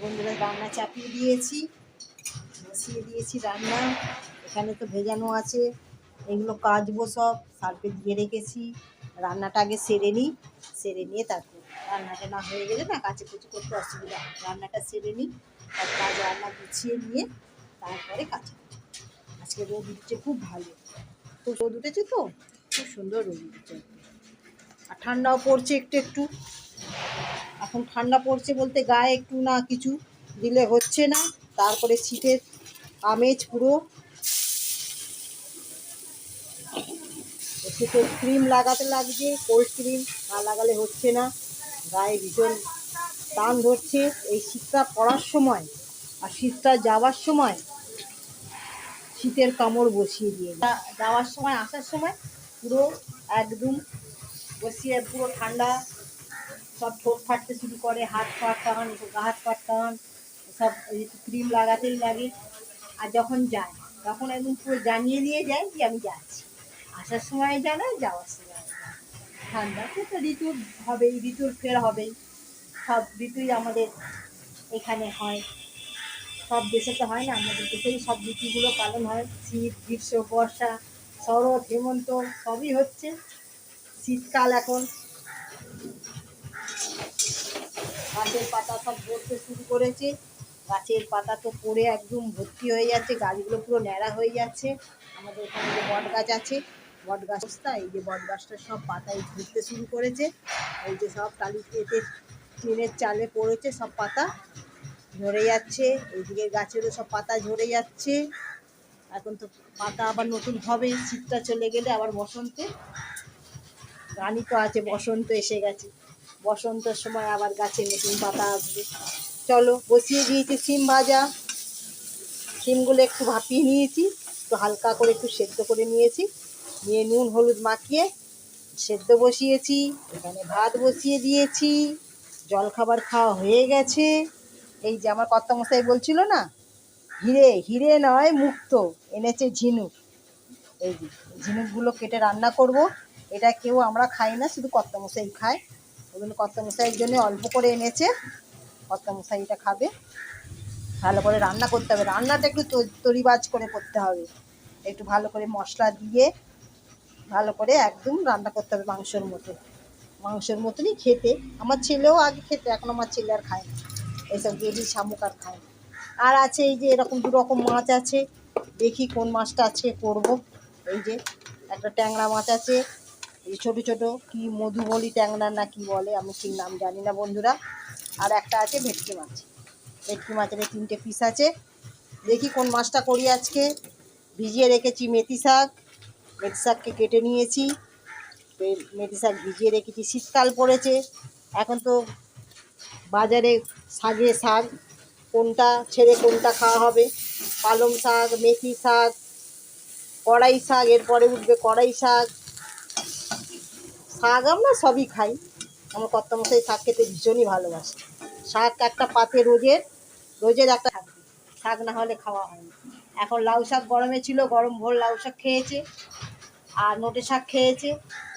বন্ধুরা রান্না চাপিয়ে দিয়েছি। বসিয়ে দিয়েছি রান্না। এখানে তো ভেজানো আছে। এগুলো কাচবো সব। সার্ফে দিয়ে রেখেছি। রান্নাটা আগে সেরে নিই। সেরে নিয়ে তারপর রান্নাটা না হয়ে গেলে না কাছে কুচি করতে অসুবিধা রান্নাটা সেরে নিই। আর কাজ রান্না গুছিয়ে নিয়ে তারপরে কাছে আজকে রোদ উঠছে, খুব ভালো। খুব রোদ উঠেছে তো? খুব সুন্দর রোদ উঠেছে। আর ঠান্ডাও পড়ছে একটু একটু। এখন ঠান্ডা পড়ছে বলতে গায়ে একটু না কিছু দিলে হচ্ছে না। তারপরে শীতের আমেজ পুরো। তো ক্রিম লাগাতে লাগছে কোল্ড ক্রিম না লাগালে হচ্ছে না। গায়ে ভীষণ টান ধরছে। এই শীতটা পড়ার সময় আর শীতটা যাওয়ার সময় শীতের কামড় বসিয়ে দিয়ে যাওয়ার সময়, আসার সময় পুরো একদম বসিয়ে পুরো ঠান্ডা সব ঠোঁট ফাটতে শুরু করে, হাত পা টান গা হাত পা টান সব ক্রিম লাগাতেই লাগে। আর যখন যায়, তখন একদম পুরো জানিয়ে দিয়ে যায় যে আমি যাচ্ছি। আসার সময় জানায়, যাওয়ার সময় ঠান্ডা, সে তো ঋতুর হবেই, ঋতুর ফের হবেই। সব ঋতুই আমাদের এখানে হয়। সব দেশে তো হয় না, আমাদের দেশেই সব ঋতুগুলো পালন হয়। শীত, গ্রীষ্ম, বর্ষা, শরৎ, হেমন্ত, সবই হচ্ছে। শীতকাল এখন গাছের পাতা সব পড়তে শুরু করেছে। গাছের পাতা তো পড়ে একদম ভর্তি হয়ে যাচ্ছে, গাছগুলো পুরো ন্যাড়া হয়ে যাচ্ছে। আমাদের ওখানে যে বট গাছ আছে বট গাছটা এই যে বট গাছটা সব পাতায় ঘুরতে শুরু করেছে। এই যে সব টালি এতে টিনের চালে পড়েছে, সব পাতা ঝরে যাচ্ছে। এইদিকে গাছেরও সব পাতা ঝরে যাচ্ছে। এখন তো পাতা আবার নতুন হবে, শীতটা চলে গেলে আবার বসন্তে। গানই তো আছে, বসন্ত এসে গেছে। বসন্তের সময় আবার গাছে নতুন পাতা আসবে। চলো, বসিয়ে দিয়েছি সিম ভাজা। সিমগুলো একটু ভাপিয়ে নিয়েছি, একটু হালকা করে একটু সেদ্ধ করে নিয়েছি। নিয়ে নুন, হলুদ মাখিয়ে সেদ্ধ বসিয়েছি। এখানে ভাত বসিয়ে দিয়েছি। জলখাবার খাওয়া হয়ে গেছে। এই যে আমার কর্তামশাই বলছিল না, হিরে হিরে নয়, মুক্ত, এনেছে ঝিনুক। এই যে, ঝিনুকগুলো কেটে রান্না করব। এটা কেউ আমরা খাই না, শুধু কর্তামশাই খায়। জন্য কর্তামশাইয়ের জন্য অল্প করে এনেছে। কর্তামশাই এটা খাবে। ভালো করে রান্না করতে হবে। রান্নাটা একটু তরি- তরিবাজ করে করতে হবে। একটু ভালো করে মশলা দিয়ে ভালো করে একদম রান্না করতে হবে মাংসর মতো মাংসের মতনই খেতে। আমার ছেলেও আগে খেতে, এখন আমার ছেলে আর খায় না। এইসব গেলি শামুক আর খায় না। আর আছে এই যে এরকম দু রকম মাছ আছে। দেখি কোন মাছটা আজকে করব। এই যে একটা ট্যাংরা মাছ আছে। এই ছোটো ছোটো কি মধুবলি ট্যাংরা না কি বলে, আমি ঠিক নাম জানি না বন্ধুরা। আর একটা আছে ভেটকি মাছ। ভেটকি মাছের তিনটে পিস আছে। দেখি কোন মাছটা করি আজকে। ভিজিয়ে রেখেছি মেথি শাক। মেথি শাককে কেটে নিয়েছি। মেথি শাক ভিজিয়ে রেখেছি। শীতকাল পড়েছে। এখন তো বাজারে শাকে শাক, কোনটা ছেড়ে কোনটা খাওয়া হবে? পালং শাক, মেথি শাক, কড়াই শাক, এরপরে উঠবে কড়াই শাক। শাক আমরা সবই খাই। আমার কর্তামশাই শাক খেতে ভীষণই ভালোবাসে। শাক একটা পাতে রোজের রোজের একটা থাকবে শাক না হলে খাওয়া হয় না। এখন লাউ শাক গরমে ছিল, গরম ভোর লাউ শাক খেয়েছে, আর নোটে শাক খেয়েছে।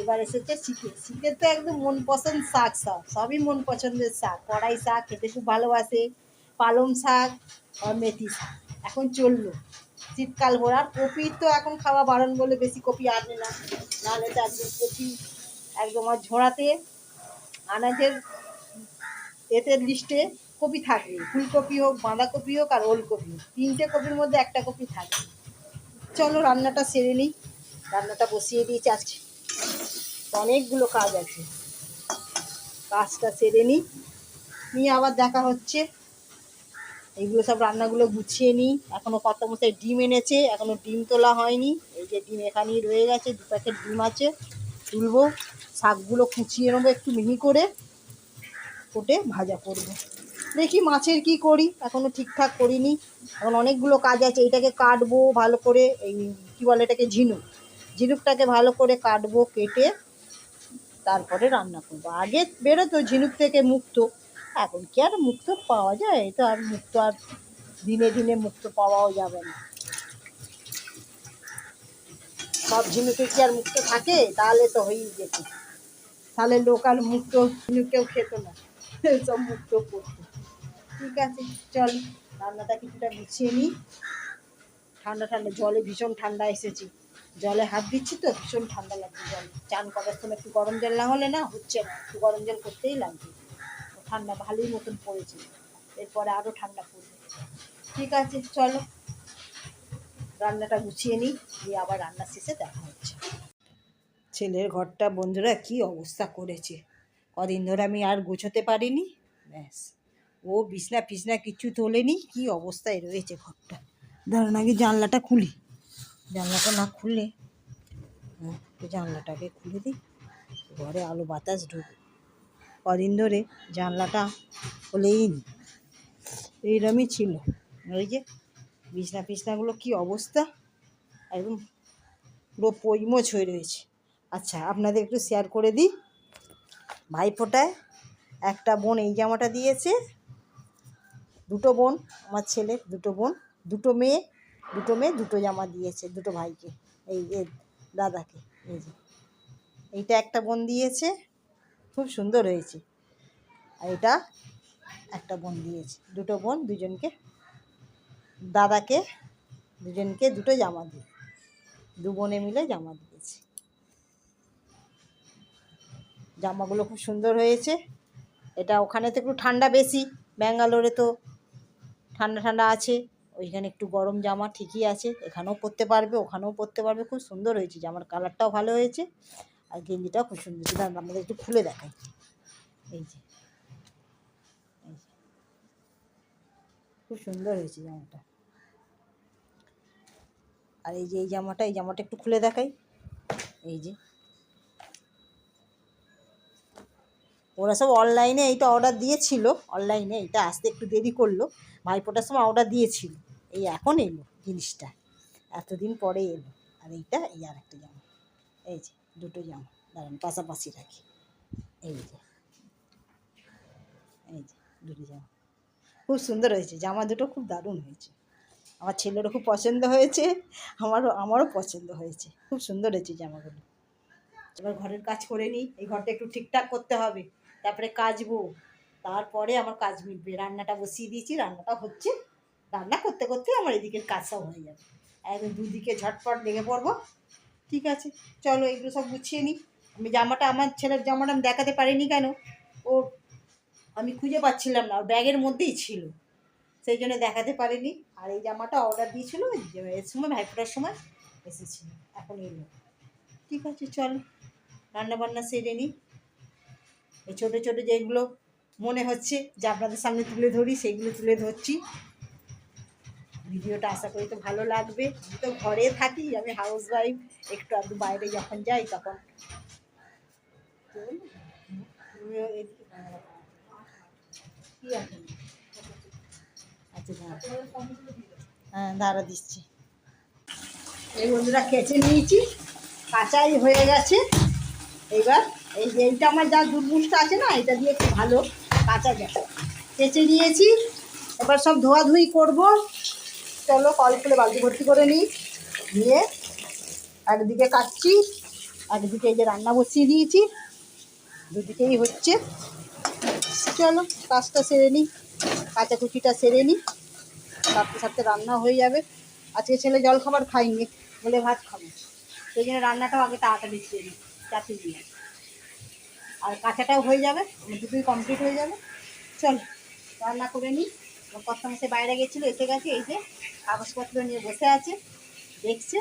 এবার এসেছে শীতে। শীতের তো একদম মন পছন্দ শাক সব, সবই মন পছন্দের শাক। কড়াই শাক খেতে খুব ভালোবাসে, পালং শাক আর মেথি শাক। এখন চলল। শীতকাল ভোর আর কপি তো এখন খাওয়া বারণ বলে বেশি কপি আনে না। নাহলে তো একদম কপি একদম আর ঝোড়াতে, আনাজের এতে লিস্টে কপি থাকবে। ফুলকপি হোক, বাঁধাকপি হোক আর ওলকপি। হোক তিনটে কপির মধ্যে একটা কপি থাকবে। চলো রান্নাটা সেরে নিই। রান্নাটা বসিয়ে দিয়েছি আজকে অনেকগুলো কাজ আছে। কাজটা সেরে নিই। নিয়ে আবার দেখা হচ্ছে। এইগুলো সব রান্নাগুলো গুছিয়ে নিই। এখনও কত মশাই ডিম এনেছে। এখনও ডিম তোলা হয়নি। এই যে ডিম এখানেই রয়ে গেছে। দু প্যাকেট ডিম আছে। তুলবো, শাকগুলো কুচিয়ে নেব একটু মিহি করে কোটে ভাজা করব। দেখি মাছের কি করি এখনও ঠিকঠাক করিনি। এখন অনেকগুলো কাজ আছে, এইটাকে কাটবো ভালো করে, এই কী বলে এটাকে, ঝিনুক। ঝিনুকটাকে ভালো করে কাটবো, কেটে তারপরে রান্না করব। আগে বেরোতো ঝিনুক থেকে মুক্ত, এখন কি আর মুক্ত পাওয়া যায়? তো আর মুক্ত আর দিনে দিনে মুক্ত পাওয়াও যাবে না। সব ঝিনুকে কি আর মুক্ত থাকে? তাহলে তো হয়েই যেত। তাহলে লোকাল মুক্ত ঝিনুকেও খেত না। সব মুক্ত করতো। ঠিক আছে, চল, রান্নাটা কিছুটা গুছিয়ে নিই। ঠান্ডা ঠান্ডা, জলে ভীষণ ঠান্ডা এসেছি। জলে হাত দিচ্ছি তো, ভীষণ ঠান্ডা লাগছে জল। চান করার সময় একটু গরম জল না হলে না হচ্ছে না। একটু গরম জল করতেই লাগবে। ঠান্ডা ভালোই মতন পড়েছে। এরপরে আরও ঠান্ডা পড়বে। ঠিক আছে, চলো। রান্নাটা গুছিয়ে নিই, দিয়ে আবার রান্নার শেষে দেখা হচ্ছে। ছেলের ঘরটা বন্ধুরা কি অবস্থা করেছে? কদিন ধরে আমি আর গুছোতে পারিনি। ব্যাস, ও বিছনা ফিসনা কিছু তোলেনি, কি অবস্থায় রয়েছে ঘরটা? ধরুন আগে জানলাটা খুলি। জানলাটা না খুললে জানলাটাকে খুলে দিই, ঘরে আলো বাতাস ঢুকে। কদিন ধরে জানলাটা খুলেই নি। এইরকমই ছিল। ওই যে বিছনা ফিসনাগুলো কি অবস্থা? একদম পুরো পইমোচ হয়ে রয়েছে। আচ্ছা আপনাদের একটু শেয়ার করে দিই। ভাইফোঁটায় একটা বোন এই জামাটা দিয়েছে। দুটো বোন, আমার ছেলে, দুটো বোন, দুটো মেয়ে দুটো মেয়ে, দুটো জামা দিয়েছে, দুটো ভাইকে, এই দাদাকে, এই যে। এইটা একটা বোন দিয়েছে, খুব সুন্দর হয়েছে। আর এটা একটা বোন দিয়েছে, দুটো বোন, দুজনকে দাদাকে, দুজনকে দুটো জামা দিয়ে, দু বোনে মিলে জামা দিয়েছি। জামাগুলো খুব সুন্দর হয়েছে। এটা ওখানে তো একটু ঠান্ডা বেশি, ব্যাঙ্গালোরে তো ঠান্ডা ঠান্ডা আছে, ওইখানে একটু গরম জামা ঠিকই আছে, এখানেও পরতে পারবে, ওখানেও পরতে পারবে, খুব সুন্দর হয়েছে, জামার কালারটাও ভালো হয়েছে, আর গেঞ্জিটাও খুব সুন্দর হয়েছে। আমাদের একটু খুলে দেখাই। এই যে। খুব সুন্দর হয়েছে জামাটা। আর এই যে, এই জামাটা এই জামাটা একটু খুলে দেখাই। এই যে। ওরা সব অনলাইনে এইটা অর্ডার দিয়েছিল। অনলাইনে এটা আসতে একটু দেরি করল। ভাইফোঁটার সময় অর্ডার দিয়েছিল। এই এখন এলো জিনিসটা। এতদিন পরে এলো। আর এইটা, এই আর একটা জামা। এই যে, দুটো জামা। দাঁড়ান, পাশাপাশি রাখি। এই যে। এই যে, দুটো জামা। খুব সুন্দর হয়েছে। জামা দুটো খুব দারুণ হয়েছে। আমার ছেলেরও খুব পছন্দ হয়েছে, আমারও আমারও পছন্দ হয়েছে। খুব সুন্দর হয়েছে জামাগুলো। এবার ঘরের কাজ করে নিই, এই ঘরটা একটু ঠিকঠাক করতে হবে। তারপরে কাচবো। তারপরে আমার কাজ মিটবে। রান্নাটা বসিয়ে দিয়েছি, রান্নাটা হচ্ছে। রান্না করতে করতে আমার এদিকের কাজটাও হয়ে যাবে। একদম দুদিকে ঝটপট লেগে পড়ব। ঠিক আছে, চলো এগুলো সব গুছিয়ে নিই। আমি জামাটা, আমার ছেলের জামাটা আমি দেখাতে পারিনি কেন? ও, আমি খুঁজে পাচ্ছিলাম না। ওর ব্যাগের মধ্যেই ছিল। সেই জন্য দেখাতে পারিনি। আর এই জামাটা অর্ডার দিয়েছিল এর সময়, ভাইফোঁটার সময় এসেছিল। এখন এলো। ঠিক আছে, চল। রান্না বান্না সেরে নিই এই ছোটো ছোটো যেগুলো মনে হচ্ছে যে আপনাদের সামনে তুলে ধরি, সেইগুলো তুলে ধরছি। ভিডিওটা আশা করি তো ভালো লাগবে। আমি তো ঘরে থাকি, আমি হাউস ওয়াইফ একটু আধটু বাইরে যখন যাই তখন। কি হ্যাঁ দাঁড়া দিচ্ছি। এই বন্ধুরা কেচে নিয়েছি, কাঁচাই হয়ে গেছে। এইবার এই এইটা আমার যা দুর্বুষটা আছে না, এটা দিয়ে খুব ভালো কাঁচা গেছে কেচে নিয়েছি, এবার সব ধোয়াধুয়ি করব। চলো কল খুলে বালতি ভর্তি করে নিই। নিয়ে একদিকে কাটছি, একদিকে এই যে রান্না বসিয়ে দিয়েছি। দুদিকেই হচ্ছে। চলো কাজটা সেরে নিই কাঁচাকুচিটা সেরে নিই। সাথে সাথে রান্না হয়ে যাবে। আজকে ছেলে জল খাবার খাইনি বলে ভাত খাব। সেই জন্য রান্নাটাও আগে তাড়াতাড়ি দিয়ে নিই চাপিয়ে দিয়ে। আর কাঁচাটাও হয়ে যাবে দুটোই কমপ্লিট হয়ে যাবে। চল, রান্না করে নিই। কর্তা মাসে বাইরে গেছিল, এসে গেছে, এই যে কাগজপত্র নিয়ে বসে আছে, দেখছে।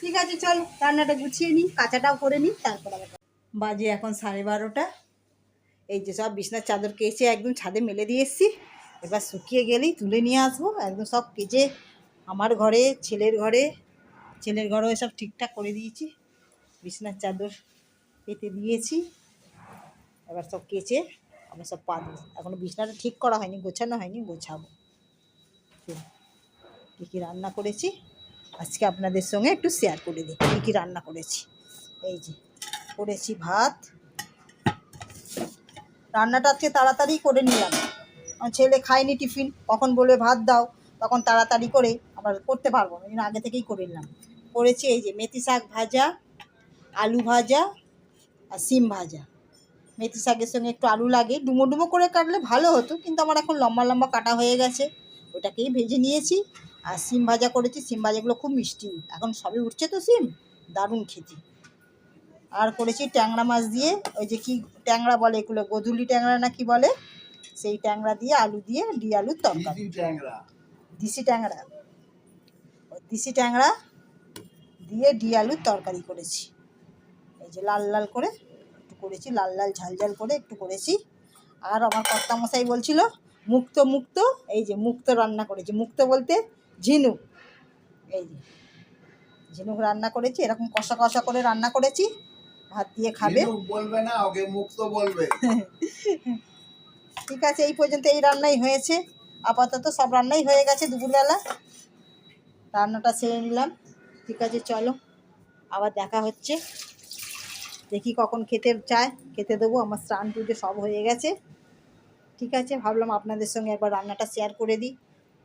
ঠিক আছে, চল, রান্নাটা গুছিয়ে নিই, কাঁচাটাও করে নিই, তারপর আবার বাজে এখন সাড়ে বারোটা। এই যে সব বিছনার চাদর কেচে একদম ছাদে মেলে দিয়ে এসছি। এবার শুকিয়ে গেলেই তুলে নিয়ে আসব। একদম সব কেচে আমার ঘরে, ছেলের ঘরে, ছেলের ঘরেও সব ঠিকঠাক করে দিয়েছি। বিছনার চাদর পেতে দিয়েছি। এবার সব কেচে আমরা সব পাতবো এখনও বিছনাটা ঠিক করা হয়নি, গোছানো হয়নি, গোছাবো। কী কী রান্না করেছি? আজকে আপনাদের সঙ্গে একটু শেয়ার করে দিই, কী কী রান্না করেছি। এই যে, করেছি ভাত। রান্নাটা আজকে তাড়াতাড়ি করে নিলাম। ছেলে খায়নি টিফিন, কখন বলে ভাত দাও, তখন তাড়াতাড়ি করে আবার করতে পারব না। আগে থেকেই করে নিলাম। করেছি এই যে মেথি শাক ভাজা, আলু ভাজা আর সিম ভাজা। মেথি শাকের সঙ্গে একটু আলু লাগে। ডুমো ডুমো করে কাটলে ভালো হতো, কিন্তু আমার এখন লম্বা লম্বা কাটা হয়ে গেছে। ওটাকেই ভেজে নিয়েছি। আর সিম ভাজা করেছি। সিম ভাজাগুলো খুব মিষ্টি। এখন সবে উঠছে তো সিম, দারুণ খেতে। আর করেছি ট্যাংরা মাছ দিয়ে। ওই যে কি ট্যাংরা বলে এগুলো, গধুলি ট্যাংরা না কি বলে? সেই ট্যাংরা দিয়ে আলু দিয়ে ডি আলুর তরকারি। দিশি ট্যাংরা। দিশি ট্যাংরা। দিয়ে ডি আলুর তরকারি করেছি। এই যে লাল লাল করে একটু করেছি লাল লাল ঝাল ঝাল করে একটু করেছি। আর আমার কর্তামশাই বলছিল মুক্ত মুক্ত। এই যে মুক্ত রান্না করেছি। মুক্ত বলতে ঝিনুক। এই যে ঝিনুক রান্না করেছি এরকম কষা কষা করে রান্না করেছি। ভাত দিয়ে খাবে। বলবে না ওকে মুক্ত বলবে। ঠিক আছে, এই পর্যন্ত এই রান্নাই হয়েছে। আপাতত সব রান্নাই হয়ে গেছে দুপুরবেলা। রান্নাটা সেরে নিলাম। ঠিক আছে, চলো। আবার দেখা হচ্ছে। দেখি কখন খেতে চায়। খেতে দেবো, আমার স্নান পুজো সব হয়ে গেছে। ঠিক আছে, ভাবলাম আপনাদের সঙ্গে একবার রান্নাটা শেয়ার করে দিই।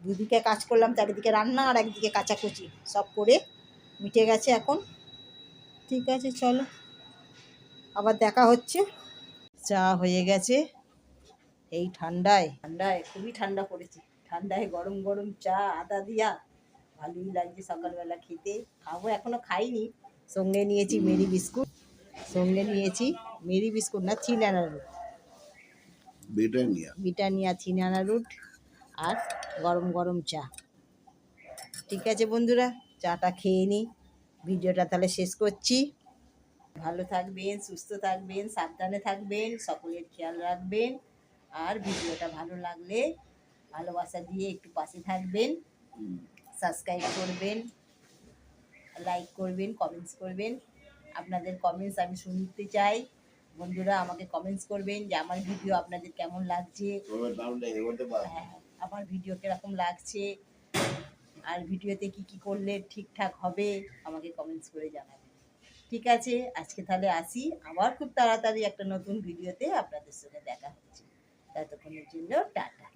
দুদিকে কাজ করলাম, চারিদিকে রান্না আর একদিকে কাচাকুচি। সব করে মিটে গেছে এখন। ঠিক আছে, চলো। আবার দেখা হচ্ছে। চা হয়ে গেছে। এই ঠান্ডায়? ঠান্ডায় খুবই ঠান্ডা পড়েছে। ঠান্ডায় গরম গরম চা আদা দিয়া। ভালোই লাগছে সকালবেলা খেতে। খাব এখনও খাইনি। সঙ্গে নিয়েছি মেরি বিস্কুট। সঙ্গে নিয়েছি মেরি বিস্কুট না চিনানা রুট। ব্রিটানিয়া। ব্রিটানিয়া চিনানা রুট আর গরম গরম চা। ঠিক আছে বন্ধুরা চাটা খেয়ে নিই ভিডিওটা তাহলে শেষ করছি। ভালো থাকবেন সুস্থ থাকবেন সাবধানে থাকবেন সকলের খেয়াল রাখবেন। আর ভিডিওটা ভালো লাগলে ভালোবাসা দিয়ে একটু পাশে থাকবেন সাবস্ক্রাইব করবেন লাইক করবেন কমেন্টস করবেন। আপনাদের কমেন্টস আমি শুনতে চাই। বন্ধুরা আমাকে কমেন্টস করবেন যে আমার ভিডিও আপনাদের কেমন লাগছে? পারবে হ্যাঁ আমার ভিডিও কীরকম লাগছে? আর ভিডিওতে কি কি করলে ঠিকঠাক হবে আমাকে কমেন্টস করে জানাবেন। ঠিক আছে আজকে তাহলে আসি। আবার খুব তাড়াতাড়ি একটা নতুন ভিডিওতে আপনাদের সঙ্গে দেখা হচ্ছে। ততক্ষণের জন্য টাটা।